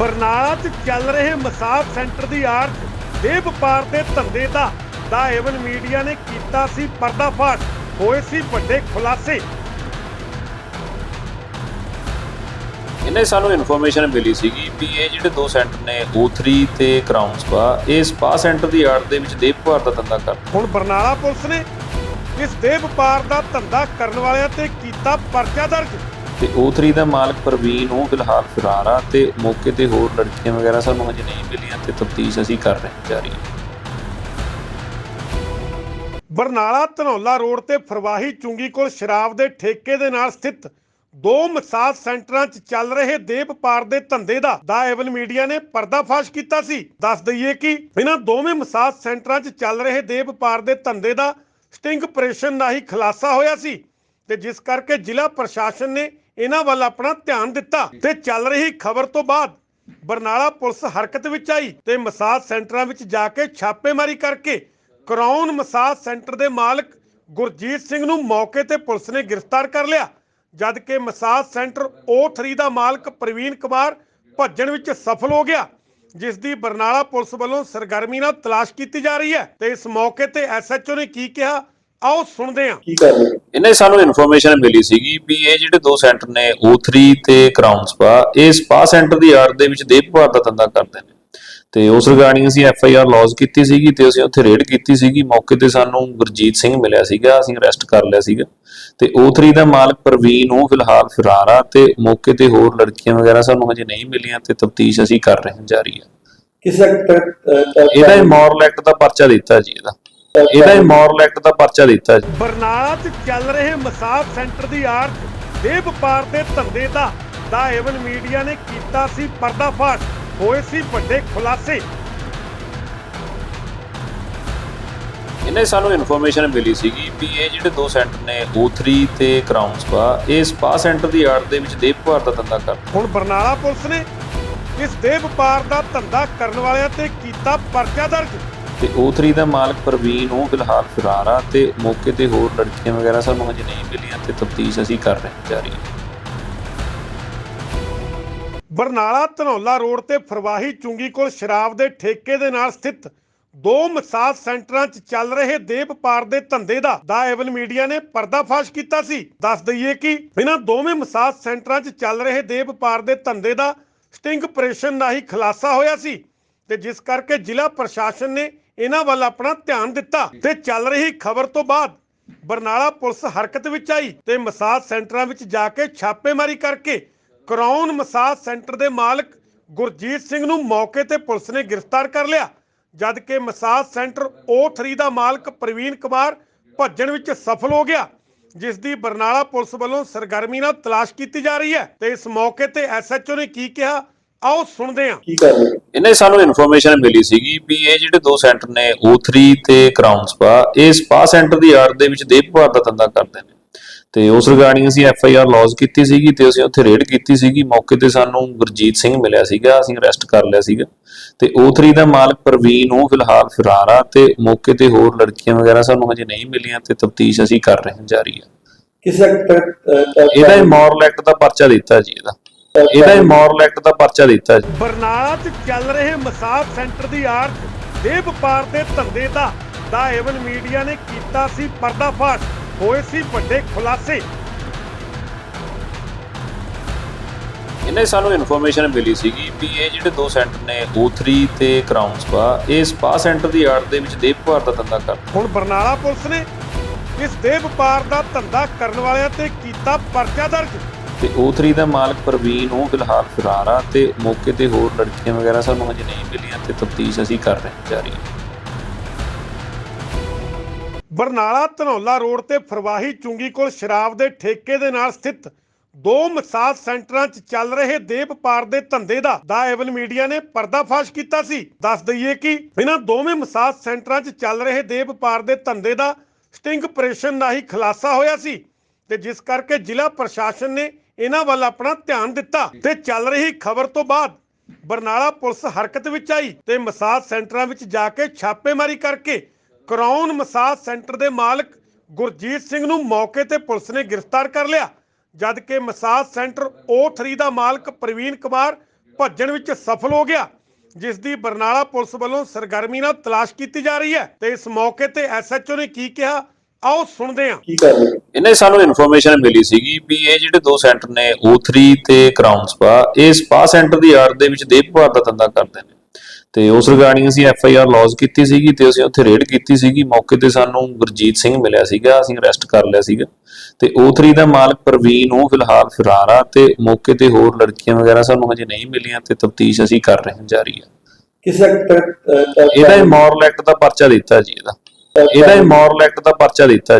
ਬਰਨਾਲਾ 'ਚ ਚੱਲ ਰਹੇ ਮਸਾਜ ਸੈਂਟਰ ਦੀ 'ਚ ਦੇਹ ਵਪਾਰ ਦੇ ਧੰਦੇ ਦਾ ਦਾ ਏਵਨ ਮੀਡੀਆ ਨੇ ਕੀਤਾ ਸੀ ਪਰਦਾਫਾਸ਼ ਹੋਏ ਸੀ ਵੱਡੇ ਖੁਲਾਸੇ। ਇਹਨੇ ਸਾਨੂੰ ਇਨਫੋਰਮੇਸ਼ਨ ਮਿਲੀ ਸੀਗੀ ਵੀ ਇਹ ਜਿਹੜੇ ਦੋ ਸੈਂਟਰ ਨੇ O3 ਤੇ ਕਰਾਊਨ ਸਪਾ ਇਹ ਸਪਾ ਸੈਂਟਰ ਦੀ ਆੜ ਦੇ ਵਿੱਚ ਦੇਹ ਵਪਾਰ ਦਾ ਧੰਦਾ ਕਰਦੇ ਹੁਣ ਬਰਨਾਲਾ ਪੁਲਿਸ ਨੇ ਇਸ ਦੇਹ ਵਪਾਰ ਦਾ ਧੰਦਾ ਕਰਨ ਵਾਲਿਆਂ ਤੇ ਕੀਤਾ ਪਰਚਾ ਦਰਜ। ਤੇ O3 ਦਾ ਮਾਲਕ ਪ੍ਰਵੀਨ ਉਹ ਫਿਲਹਾਲ ਫਰਾਰ ਆ ਤੇ ਮੌਕੇ ਤੇ ਹੋਰ ਲੜਕੀਆਂ ਵਗੈਰਾ ਸਾਨੂੰ ਹਜੇ ਨਹੀਂ ਮਿਲੀਆਂ ਤੇ ਤਫਤੀਸ਼ ਅਸੀਂ ਕਰ ਰਹੇ ਹਾਂ ਜਾਰੀ। ਬਰਨਾਲਾ ਧਨੌਲਾ ਰੋਡ ਤੇ ਫਰਵਾਹੀ ਚੁੰਗੀ ਕੋਲ ਸ਼ਰਾਬ ਦੇ ਠੇਕੇ ਦੇ ਨਾਲ ਸਥਿਤ ਦੋ ਮਸਾਜ ਸੈਂਟਰਾਂ 'ਚ ਚੱਲ ਰਹੇ ਦੇਹ ਵਪਾਰ ਦੇ ਧੰਦੇ ਦਾ ਦਾ ਏਵਨ ਮੀਡੀਆ ਨੇ ਪਰਦਾਫਾਸ਼ ਕੀਤਾ ਸੀ। ਦੱਸ ਦਈਏ ਕਿ ਇਹਨਾਂ ਦੋਵੇਂ ਮਸਾਜ ਸੈਂਟਰਾਂ 'ਚ ਚੱਲ ਰਹੇ ਦੇਹ ਵਪਾਰ ਦੇ ਧੰਦੇ ਦਾ ਸਟਿੰਗ ਆਪਰੇਸ਼ਨ ਹੀ ਖੁਲਾਸਾ ਹੋਇਆ ਸੀ ਤੇ ਜਿਸ ਕਰਕੇ ਜ਼ਿਲ੍ਹਾ ਪ੍ਰਸ਼ਾਸਨ ਨੇ ਇਹਨਾਂ ਵੱਲ ਆਪਣਾ ਧਿਆਨ ਦਿੱਤਾ ਤੇ ਚੱਲ ਰਹੀ ਖਬਰ ਤੋਂ ਬਾਅਦ ਬਰਨਾਲਾ ਪੁਲਿਸ ਹਰਕਤ ਵਿੱਚ ਆਈ ਤੇ ਮਸਾਜ ਸੈਂਟਰਾਂ ਵਿੱਚ ਜਾ ਕੇ ਛਾਪੇਮਾਰੀ ਕਰਕੇ ਕਰਾਊਨ ਮਸਾਜ ਸੈਂਟਰ ਦੇ ਮਾਲਕ ਗੁਰਜੀਤ ਸਿੰਘ ਨੂੰ ਮੌਕੇ ਤੇ ਪੁਲਿਸ ਨੇ ਗ੍ਰਿਫਤਾਰ ਕਰ ਲਿਆ, ਜਦ ਕਿ ਮਸਾਜ ਸੈਂਟਰ O3 ਦਾ ਮਾਲਕ ਪ੍ਰਵੀਨ ਕੁਮਾਰ ਭੱਜਣ ਵਿੱਚ ਸਫਲ ਹੋ ਗਿਆ, ਜਿਸ ਦੀ ਬਰਨਾਲਾ ਪੁਲਿਸ ਵੱਲੋਂ ਸਰਗਰਮੀ ਨਾਲ ਤਲਾਸ਼ ਕੀਤੀ ਜਾ ਰਹੀ ਹੈ ਤੇ ਇਸ ਮੌਕੇ ਤੇ ਐਸਐਚਓ ਨੇ ਕੀ ਕਿਹਾ ਆਓ ਸੁਣਦੇ ਹਾਂ। ਕੀ ਕਰ ਰਹੇ? ਇਹਨੇ ਸਾਨੂੰ ਇਨਫੋਰਮੇਸ਼ਨ ਮਿਲੀ ਸੀਗੀ ਵੀ ਇਹ ਜਿਹੜੇ ਦੋ ਸੈਂਟਰ ਨੇ O3 ਤੇ ਕਰਾਊਨ ਸਪਾ ਇਹ ਸਪਾ ਸੈਂਟਰ ਦੀ ਆੜ ਦੇ ਵਿੱਚ ਦੇਹ ਵਪਾਰ ਦਾ ਧੰਦਾ ਕਰਦੇ ਨੇ। ਤੇ ਉਸ ਰਿਗਾਰਡਿੰਗ ਅਸੀਂ ਐਫ ਆਈ ਆਰ ਲੌਜ ਕੀਤੀ ਸੀਗੀ ਤੇ ਅਸੀਂ ਉੱਥੇ ਰੇਡ ਕੀਤੀ ਸੀਗੀ। ਮੌਕੇ ਤੇ ਸਾਨੂੰ ਗੁਰਜੀਤ ਸਿੰਘ ਮਿਲਿਆ ਸੀਗਾ ਅਸੀਂ ਅਰੈਸਟ ਕਰ ਲਿਆ ਸੀਗਾ। ਤੇ O3 ਦਾ ਮਾਲਕ ਪ੍ਰਵੀਨ ਉਹ ਫਿਲਹਾਲ ਫਰਾਰ ਆ ਤੇ ਮੌਕੇ ਤੇ ਹੋਰ ਲੜਕੀਆਂ ਵਗੈਰਾ ਸਾਨੂੰ ਹਜੇ ਨਹੀਂ ਮਿਲੀਆਂ ਤੇ ਤਫਤੀਸ਼ ਅਸੀਂ ਕਰ ਰਹੇ ਹਾਂ ਜਾਰੀ ਹੈ ਕਿਸ ਇਹਦਾ ਇਮੋਰਲ ਐਕਟ ਦਾ ਪਰਚਾ ਦਿੱਤਾ ਜੀ ਇਹਦਾ। ਇਹਦਾ ਇਮੋਰਲ ਐਕਟ ਦਾ ਪਰਚਾ ਦਿੱਤਾ ਜੀ। ਬਰਨਾਲਾ 'ਚ ਚੱਲ ਰਹੇ ਮਸਾਜ ਸੈਂਟਰ ਦੀ 'ਚ ਦੇਹ ਵਪਾਰ ਦੇ ਧੰਦੇ ਦਾ ਦਾ ਏਵਨ ਮੀਡੀਆ ਨੇ ਕੀਤਾ ਸੀ ਪਰਦਾਫਾਸ਼ ਹੋਏ ਸੀ ਵੱਡੇ ਖੁਲਾਸੇ। ਇਹਨੇ ਸਾਨੂੰ ਇਨਫੋਰਮੇਸ਼ਨ ਮਿਲੀ ਸੀਗੀ ਵੀ ਇਹ ਜਿਹੜੇ ਦੋ ਸੈਂਟਰ ਨੇ O3 ਤੇ ਕਰਾਊਨ ਸਪਾ ਇਹ ਸਪਾ ਸੈਂਟਰ ਦੀ ਆੜ ਦੇ ਵਿੱਚ ਦੇਹ ਵਪਾਰ ਦਾ ਧੰਦਾ ਕਰਦੇ ਹੁਣ ਬਰਨਾਲਾ ਪੁਲਿਸ ਨੇ ਇਸ ਦੇਹ ਵਪਾਰ ਦਾ ਧੰਦਾ ਕਰਨ ਵਾਲਿਆਂ ਤੇ ਕੀਤਾ ਪਰਚਾ ਦਰਜ। ਤੇ O3 ਦਾ ਮਾਲਕ ਪ੍ਰਵੀਨ ਉਹ ਫਿਲਹਾਲ ਫਰਾਰ ਆ ਤੇ ਮੌਕੇ ਤੇ ਹੋਰ ਲੜਕੀਆਂ ਵਗੈਰਾ ਸਾਨੂੰ ਹਜੇ ਨਹੀਂ ਮਿਲੀਆਂ ਤੇ ਤਫਤੀਸ਼ ਅਸੀਂ ਕਰ ਰਹੇ ਹਾਂ ਜਾਰੀ। ਬਰਨਾਲਾ ਧਨੌਲਾ ਰੋਡ ਤੇ ਫਰਵਾਹੀ ਚੁੰਗੀ ਕੋਲ ਸ਼ਰਾਬ ਦੇ ਠੇਕੇ ਦੇ ਨਾਲ ਸਥਿਤ ਦੋ ਮਸਾਜ ਸੈਂਟਰਾਂ 'ਚ ਚੱਲ ਰਹੇ ਦੇਹ ਵਪਾਰ ਦੇ ਧੰਦੇ ਦਾ ਦਾ ਏਵਨ ਮੀਡੀਆ ਨੇ ਪਰਦਾਫਾਸ਼ ਕੀਤਾ ਸੀ। ਦੱਸ ਦਈਏ ਕਿ ਇਹਨਾਂ ਦੋਵੇਂ ਮਸਾਜ ਸੈਂਟਰਾਂ 'ਚ ਚੱਲ ਰਹੇ ਦੇਹ ਵਪਾਰ ਦੇ ਧੰਦੇ ਦਾ ਸਟਿੰਗ ਆਪਰੇਸ਼ਨ ਰਾਹੀਂ ਖੁਲਾਸਾ ਹੋਇਆ ਸੀ ਤੇ ਜਿਸ ਕਰਕੇ ਜ਼ਿਲ੍ਹਾ ਪ੍ਰਸ਼ਾਸਨ ਨੇ ਇਹਨਾਂ ਵੱਲ ਆਪਣਾ ਧਿਆਨ ਦਿੱਤਾ ਤੇ ਚੱਲ ਰਹੀ ਖਬਰ ਤੋਂ ਬਾਅਦ ਬਰਨਾਲਾ ਪੁਲਿਸ ਹਰਕਤ ਵਿੱਚ ਆਈ ਤੇ ਮਸਾਜ ਸੈਂਟਰਾਂ ਵਿੱਚ ਜਾ ਕੇ ਛਾਪੇਮਾਰੀ ਕਰਕੇ ਕਰਾਊਨ ਮਸਾਜ ਸੈਂਟਰ ਦੇ ਮਾਲਕ ਗੁਰਜੀਤ ਸਿੰਘ ਨੂੰ ਮੌਕੇ ਤੇ ਪੁਲਿਸ ਨੇ ਗ੍ਰਿਫਤਾਰ ਕਰ ਲਿਆ, ਜਦ ਕਿ ਮਸਾਜ ਸੈਂਟਰ O3 ਦਾ ਮਾਲਕ ਪ੍ਰਵੀਨ ਕੁਮਾਰ ਭੱਜਣ ਵਿੱਚ ਸਫਲ ਹੋ ਗਿਆ, ਜਿਸ ਦੀ ਬਰਨਾਲਾ ਪੁਲਿਸ ਵੱਲੋਂ ਸਰਗਰਮੀ ਨਾਲ ਤਲਾਸ਼ ਕੀਤੀ ਜਾ ਰਹੀ ਹੈ ਤੇ ਇਸ ਮੌਕੇ ਤੇ ਐਸਐਚਓ ਨੇ ਕੀ ਕਿਹਾ ਆਓ ਸੁਣਦੇ ਹਾਂ। ਕੀ ਕਰ ਰਹੇ? ਇਹਨੇ ਸਾਨੂੰ ਇਨਫੋਰਮੇਸ਼ਨ ਮਿਲੀ ਸੀਗੀ ਵੀ ਇਹ ਜਿਹੜੇ ਦੋ ਸੈਂਟਰ ਨੇ O3 ਤੇ ਕਰਾਊਨ ਸਪਾ ਇਹ ਸਪਾ ਸੈਂਟਰ ਦੀ ਆੜ ਦੇ ਵਿੱਚ ਦੇਹ ਵਪਾਰ ਦਾ ਧੰਦਾ ਕਰਦੇ ਨੇ। ਤੇ ਉਸ ਰਿਗਾਰਡਿੰਗ ਅਸੀਂ ਐਫ ਆਈ ਆਰ ਲੌਜ ਕੀਤੀ ਸੀਗੀ ਤੇ ਅਸੀਂ ਉੱਥੇ ਰੇਡ ਕੀਤੀ ਸੀਗੀ। ਮੌਕੇ ਤੇ ਸਾਨੂੰ ਗੁਰਜੀਤ ਸਿੰਘ ਮਿਲਿਆ ਸੀਗਾ ਅਸੀਂ ਅਰੈਸਟ ਕਰ ਲਿਆ ਸੀਗਾ। ਤੇ O3 ਦਾ ਮਾਲਕ ਪ੍ਰਵੀਨ ਉਹ ਫਿਲਹਾਲ ਫਰਾਰ ਆ ਤੇ ਮੌਕੇ ਤੇ ਹੋਰ ਲੜਕੀਆਂ ਵਗੈਰਾ ਸਾਨੂੰ ਹਜੇ ਨਹੀਂ ਮਿਲੀਆਂ ਤੇ ਤਫਤੀਸ਼ ਅਸੀਂ ਕਰ ਰਹੇ ਹਾਂ ਜਾਰੀ ਹੈ ਕਿਸ ਇਹਦਾ ਇਮੋਰਲ ਐਕਟ ਦਾ ਪਰਚਾ ਦਿੱਤਾ ਜੀ ਇਹਦਾ। ਇਹਦਾ ਇਮੋਰਲ ਐਕਟ ਦਾ ਪਰਚਾ ਦਿੱਤਾ ਜੀ। ਬਰਨਾਲਾ 'ਚ ਚੱਲ ਰਹੇ ਮਸਾਜ ਸੈਂਟਰ ਦੀ ਆੜ 'ਚ ਦੇਹ ਵਪਾਰ ਦੇ ਧੰਦੇ ਦਾ ਦਾ ਏਵਨ ਮੀਡੀਆ ਨੇ ਕੀਤਾ ਸੀ ਪਰਦਾਫਾਸ਼ ਹੋਏ ਸੀ ਵੱਡੇ ਖੁਲਾਸੇ। ਇਹਨੇ ਸਾਨੂੰ ਇਨਫੋਰਮੇਸ਼ਨ ਮਿਲੀ ਸੀਗੀ ਵੀ ਇਹ ਜਿਹੜੇ ਦੋ ਸੈਂਟਰ ਨੇ O3 ਤੇ ਕਰਾਊਨ ਸਪਾ ਇਹ ਸਪਾ ਸੈਂਟਰ ਦੀ ਆੜ ਦੇ ਵਿੱਚ ਦੇਹ ਵਪਾਰ ਦਾ ਧੰਦਾ ਕਰਦੇ ਹੁਣ ਬਰਨਾਲਾ ਪੁਲਿਸ ਨੇ ਇਸ ਦੇਹ ਵਪਾਰ ਦਾ ਧੰਦਾ ਕਰਨ ਵਾਲਿਆਂ ਤੇ ਕੀਤਾ ਪਰਚਾ ਦਰਜ। ਤੇ O3 ਦਾ ਮਾਲਕ ਪ੍ਰਵੀਨ ਉਹ ਫਿਲਹਾਲ ਫਰਾਰ ਆ ਤੇ ਮੌਕੇ ਤੇ ਹੋਰ ਲੜਕੀਆਂ ਵਗੈਰਾ ਸਾਨੂੰ ਹਜੇ ਨਹੀਂ ਮਿਲੀਆਂ ਤੇ ਤਫਤੀਸ਼ ਅਸੀਂ ਕਰ ਰਹੇ ਹਾਂ ਜਾਰੀ। ਬਰਨਾਲਾ ਧਨੌਲਾ ਰੋਡ ਤੇ ਫਰਵਾਹੀ ਚੁੰਗੀ ਕੋਲ ਸ਼ਰਾਬ ਦੇ ਠੇਕੇ ਦੇ ਨਾਲ ਸਥਿਤ ਦੋ ਮਸਾਜ ਸੈਂਟਰਾਂ 'ਚ ਚੱਲ ਰਹੇ ਦੇਹ ਵਪਾਰ ਦੇ ਧੰਦੇ ਦਾ ਦਾ ਏਵਨ ਮੀਡੀਆ ਨੇ ਪਰਦਾਫਾਸ਼ ਕੀਤਾ ਸੀ। ਦੱਸ ਦਈਏ ਕਿ ਇਹਨਾਂ ਦੋਵੇਂ ਮਸਾਜ ਸੈਂਟਰਾਂ 'ਚ ਚੱਲ ਰਹੇ ਦੇਹ ਵਪਾਰ ਦੇ ਧੰਦੇ ਦਾ ਸਟਿੰਗ ਆਪਰੇਸ਼ਨ ਰਾਹੀਂ ਖੁਲਾਸਾ ਹੋਇਆ ਸੀ ਤੇ ਜਿਸ ਕਰਕੇ ਜ਼ਿਲ੍ਹਾ ਪ੍ਰਸ਼ਾਸਨ ਨੇ ਇਹਨਾਂ ਵੱਲ ਆਪਣਾ ਧਿਆਨ ਦਿੱਤਾ ਤੇ ਚੱਲ ਰਹੀ ਖਬਰ ਤੋਂ ਬਾਅਦ ਬਰਨਾਲਾ ਪੁਲਿਸ ਹਰਕਤ ਵਿੱਚ ਆਈ ਤੇ ਮਸਾਜ ਸੈਂਟਰਾਂ ਵਿੱਚ ਜਾ ਕੇ ਛਾਪੇਮਾਰੀ ਕਰਕੇ ਕਰਾਊਨ ਮਸਾਜ ਸੈਂਟਰ ਦੇ ਮਾਲਕ ਗੁਰਜੀਤ ਸਿੰਘ ਨੂੰ ਮੌਕੇ ਤੇ ਪੁਲਿਸ ਨੇ ਗ੍ਰਿਫਤਾਰ ਕਰ ਲਿਆ, ਜਦ ਕਿ ਮਸਾਜ ਸੈਂਟਰ O3 ਦਾ ਮਾਲਕ ਪ੍ਰਵੀਨ ਕੁਮਾਰ ਭੱਜਣ ਵਿੱਚ ਸਫਲ ਹੋ ਗਿਆ, ਜਿਸ ਦੀ ਬਰਨਾਲਾ ਪੁਲਿਸ ਵੱਲੋਂ ਸਰਗਰਮੀ ਨਾਲ ਤਲਾਸ਼ ਕੀਤੀ ਜਾ ਰਹੀ ਹੈ ਤੇ ਇਸ ਮੌਕੇ ਤੇ ਐਸਐਚਓ ਨੇ ਕੀ ਕਿਹਾ ਆਓ ਸੁਣਦੇ ਹਾਂ। ਕੀ ਕਰ ਰਹੇ? ਇਹਨੇ ਸਾਨੂੰ ਇਨਫੋਰਮੇਸ਼ਨ ਮਿਲੀ ਸੀਗੀ ਵੀ ਇਹ ਜਿਹੜੇ ਦੋ ਸੈਂਟਰ ਨੇ O3 ਤੇ ਕਰਾਊਨ ਸਪਾ ਇਹ ਸਪਾ ਸੈਂਟਰ ਦੀ ਆੜ ਦੇ ਵਿੱਚ ਦੇਹ ਭਾਰ ਦਾ ਧੰਦਾ ਕਰਦੇ ਨੇ। ਤੇ ਉਸ ਰਿਗਾਰਡਿੰਗ ਅਸੀਂ ਐਫ ਆਈ ਆਰ ਲੌਜ ਕੀਤੀ ਸੀਗੀ ਤੇ ਅਸੀਂ ਉੱਥੇ ਰੇਡ ਕੀਤੀ ਸੀਗੀ। ਮੌਕੇ ਤੇ ਸਾਨੂੰ ਗੁਰਜੀਤ ਸਿੰਘ ਮਿਲਿਆ ਸੀਗਾ ਅਸੀਂ ਅਰੈਸਟ ਕਰ ਲਿਆ ਸੀਗਾ। ਤੇ O3 ਦਾ ਮਾਲਕ ਪ੍ਰਵੀਨ ਉਹ ਫਿਲਹਾਲ ਫਰਾਰ ਆ ਤੇ ਮੌਕੇ ਤੇ ਹੋਰ ਲੜਕੀਆਂ ਵਗੈਰਾ ਸਾਨੂੰ ਹਜੇ ਨਹੀਂ ਮਿਲੀਆਂ ਤੇ ਤਫਤੀਸ਼ ਅਸੀਂ ਕਰ ਰਹੇ ਹਾਂ ਜਾਰੀ ਹੈ ਕਿਸ ਇਹਦਾ ਐਕਟ ਦਾ ਪਰਚਾ ਦਿੱਤਾ ਜੀ ਇਹਦਾ। ਇਹਦਾ ਇਮੋਰਲ ਐਕਟ ਦਾ ਪਰਚਾ ਦਿੱਤਾ